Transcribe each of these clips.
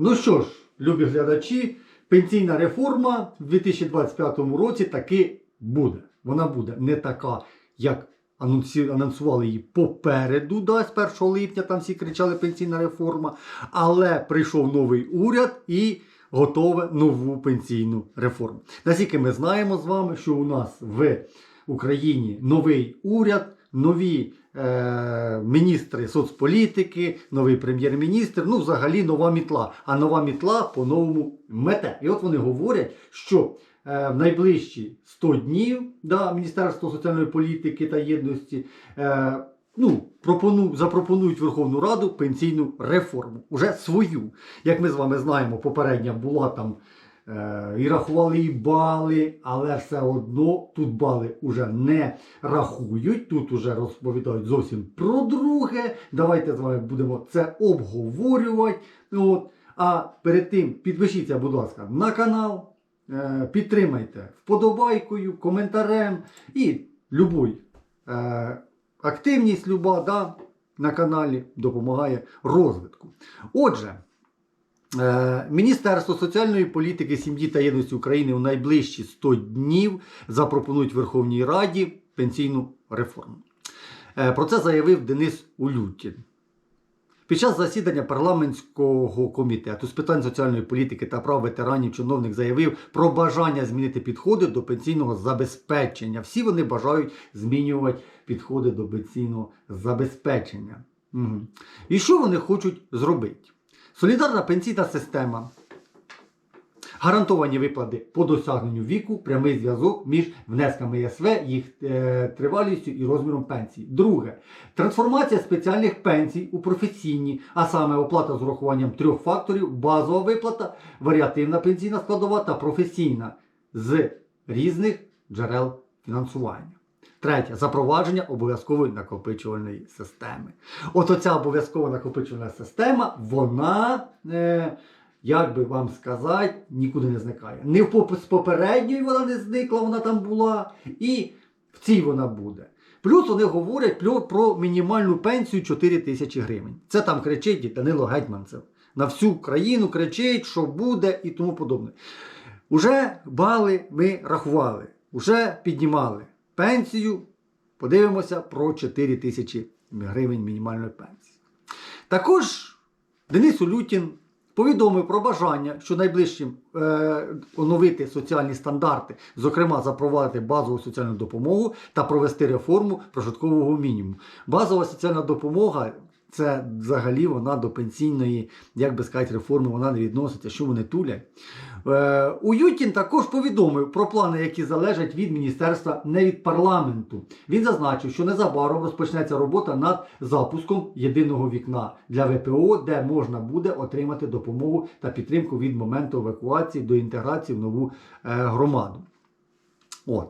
Ну що ж, любі глядачі, пенсійна реформа в 2025 році таки буде. Вона буде не така, як анонсували її попереду, да, з 1 липня, там всі кричали пенсійна реформа. Але прийшов новий уряд і готове нову пенсійну реформу. Наскільки ми знаємо з вами, що у нас в Україні новий уряд, нові е, міністри соцполітики, новий прем'єр-міністр, ну взагалі нова мітла. А нова мітла по-новому мете. І от вони говорять, що е, в найближчі 100 днів да, Міністерство соціальної політики та єдності. Е, Ну, пропону, запропонують Верховну Раду пенсійну реформу. Уже свою. Як ми з вами знаємо, попередня була там і рахували і бали, але все одно тут бали уже не рахують. Тут уже розповідають зовсім про друге. Давайте з вами будемо це обговорювати. От. А перед тим підпишіться, будь ласка, на канал, е, підтримайте вподобайкою, коментарем і любой. Е, активність люба да, на каналі допомагає розвитку. Отже, е, Міністерство соціальної політики, сім'ї та єдності України у найближчі 100 днів запропонують Верховній Раді пенсійну реформу. Е, Про це заявив Денис Улютін. Під час засідання парламентського комітету з питань соціальної політики та прав ветеранів чиновник заявив про бажання змінити підходи до пенсійного забезпечення. Всі вони бажають змінювати підходи до пенсійного забезпечення. Угу. І що вони хочуть зробити? Солідарна пенсійна система. Гарантовані виплати по досягненню віку, прямий зв'язок між внесками ЄСВ, їх е, тривалістю і розміром пенсії. Друге трансформація спеціальних пенсій у професійні, а саме оплата з урахуванням трьох факторів: базова виплата, варіативна пенсійна складова та професійна з різних джерел фінансування. Третє запровадження обов'язкової накопичувальної системи. От оця обов'язкова накопичувальна система, вона. Е, як би вам сказати, нікуди не зникає. Не з попередньої вона не зникла, вона там була, і в цій вона буде. Плюс вони говорять про, мінімальну пенсію 4 тисячі гривень. Це там кричить Данило Гетьманцев. На всю країну кричить, що буде і тому подобне. Уже бали ми рахували, уже піднімали пенсію. Подивимося про 4 тисячі гривень мінімальної пенсії. Також Денис Улютін повідомив про бажання, що найближчим е, оновити соціальні стандарти, зокрема запровадити базову соціальну допомогу та провести реформу прожиткового мінімуму. Базова соціальна допомога. Це взагалі вона до пенсійної, як би сказати, реформи вона не відноситься, що вони тулять. Е, Уютін також повідомив про плани, які залежать від міністерства, не від парламенту. Він зазначив, що незабаром розпочнеться робота над запуском єдиного вікна для ВПО, де можна буде отримати допомогу та підтримку від моменту евакуації до інтеграції в нову е, громаду. От.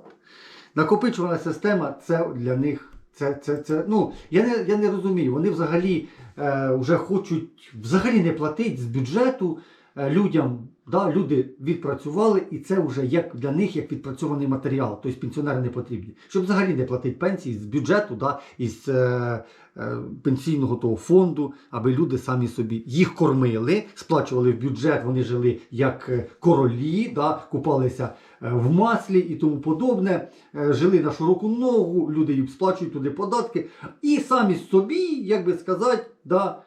Накопичувана система це для них. Це, це, це, ну, я не, я не розумію. Вони взагалі е, вже хочуть взагалі не платити з бюджету е, людям. Да, люди відпрацювали, і це вже як для них як відпрацьований матеріал. Тобто пенсіонери не потрібні. Щоб взагалі не платити пенсії з бюджету, да, із е, е, пенсійного того фонду, аби люди самі собі їх кормили, сплачували в бюджет, вони жили як е, королі, да, купалися е, в маслі і тому подобне, е, жили на широку ногу, люди їм сплачують туди податки, і самі собі, як би сказати, да,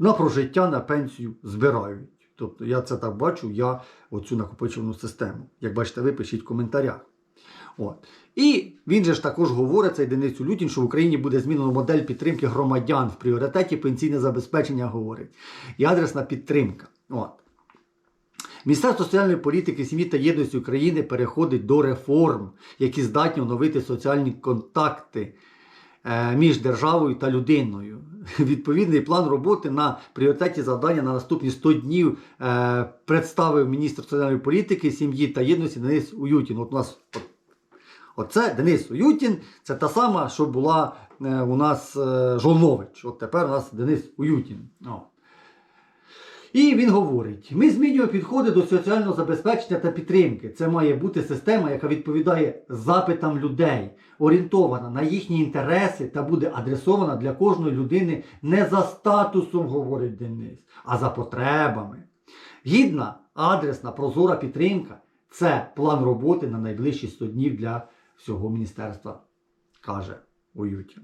на прожиття, на пенсію збирають. Тобто я це так бачу, я оцю накопичувальну систему. Як бачите, ви пишіть в коментарях. От. І він же ж також говорить, цей Денис Улютін, що в Україні буде змінено модель підтримки громадян в пріоритеті пенсійне забезпечення говорить. І адресна підтримка. От. Міністерство соціальної політики, сім'ї та єдності України переходить до реформ, які здатні оновити соціальні контакти е, між державою та людиною. Відповідний план роботи на пріоритеті завдання на наступні 100 днів е, представив міністр соціальної політики, сім'ї та єдності Денис Уютін. От у нас от, оце Денис Уютін, це та сама, що була е, у нас е, Жолнович. От тепер у нас Денис Уютін. О. І він говорить: ми змінюємо підходи до соціального забезпечення та підтримки. Це має бути система, яка відповідає запитам людей, орієнтована на їхні інтереси та буде адресована для кожної людини не за статусом, говорить Денис, а за потребами. Гідна, адресна, прозора підтримка це план роботи на найближчі 100 днів для всього міністерства, каже Уютін.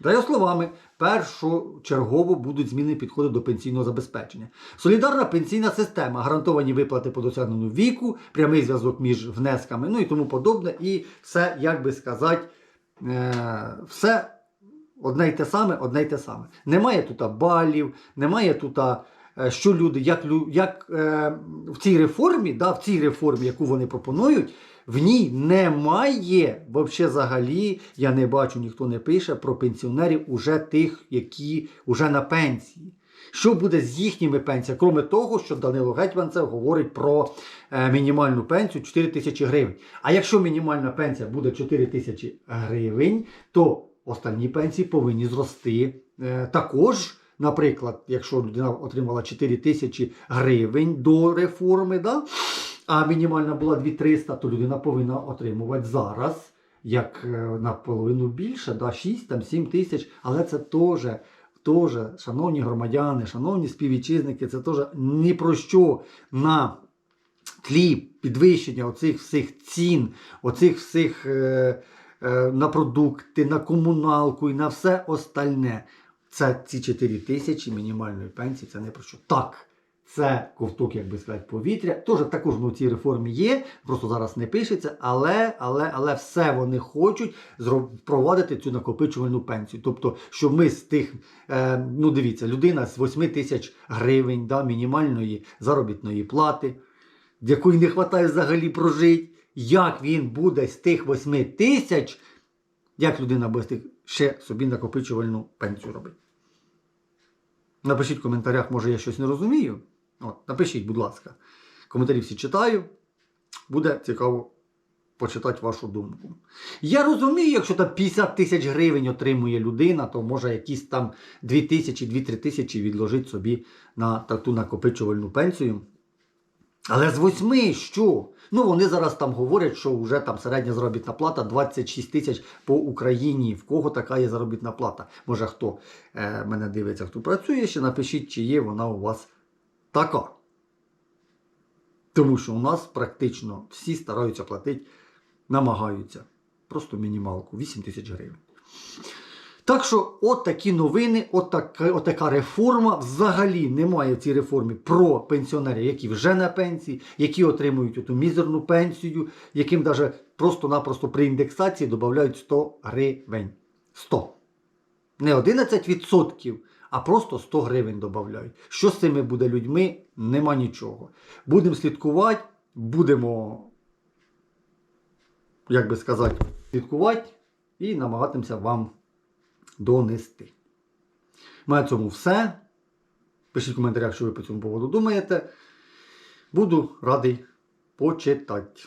За його словами, першочергово будуть зміни підходи до пенсійного забезпечення. Солідарна пенсійна система, гарантовані виплати по досягненню віку, прямий зв'язок між внесками, ну і тому подобне. І все, як би сказати, е, все одне й те саме, одне й те саме. Немає тут балів, немає тут, що люди, як, як е, в цій реформі, да, в цій реформі, яку вони пропонують, в ній немає, взагалі я не бачу, ніхто не пише про пенсіонерів уже тих, які вже на пенсії. Що буде з їхніми пенсіями? Крім того, що Данило Гетьманцев говорить про е, мінімальну пенсію 4 тисячі гривень. А якщо мінімальна пенсія буде 4 тисячі гривень, то останні пенсії повинні зрости е, також. Наприклад, якщо людина отримала 4 тисячі гривень до реформи, да, а мінімальна була 2300, то людина повинна отримувати зараз як е, наполовину більше, да, 6-7 тисяч, але це теж, теж, шановні громадяни, шановні співвітчизники, це теж ні про що на тлі підвищення оцих всіх цін, оцих всіх е, е, на продукти, на комуналку і на все остальне. Це ці 4 тисячі мінімальної пенсії, це не про що. Так, це ковток, як би сказати, повітря. Теж також ну, в цій реформі є, просто зараз не пишеться, але, але, але все вони хочуть впровадити цю накопичувальну пенсію. Тобто, щоб ми з тих, е, ну дивіться, людина з 8 тисяч гривень да, мінімальної заробітної плати, якої не вистачає взагалі прожити, як він буде з тих 8 тисяч, як людина буде ще собі накопичувальну пенсію робити. Напишіть в коментарях, може я щось не розумію. От, напишіть, будь ласка. Коментарі всі читаю. Буде цікаво почитати вашу думку. Я розумію, якщо там 50 тисяч гривень отримує людина, то може якісь там 2 тисячі, 2-3 тисячі відложить собі на таку накопичувальну пенсію. Але з восьми що? Ну вони зараз там говорять, що вже там середня заробітна плата 26 тисяч по Україні. В кого така є заробітна плата? Може хто е, мене дивиться, хто працює, ще напишіть, чи є вона у вас така. Тому що у нас практично всі стараються платити, намагаються. Просто мінімалку 8 тисяч гривень. Так що, от такі новини, от, така, от така реформа. Взагалі немає в цій реформі про пенсіонерів, які вже на пенсії, які отримують оту мізерну пенсію, яким навіть просто-напросто при індексації додають 100 гривень. 100. Не 11%, а просто 100 гривень додають. Що з цими буде людьми? Нема нічого. Будемо слідкувати, будемо, як би сказати, слідкувати і намагатимося вам донести. На цьому все. Пишіть в коментарях, що ви по цьому поводу думаєте. Буду радий почитати.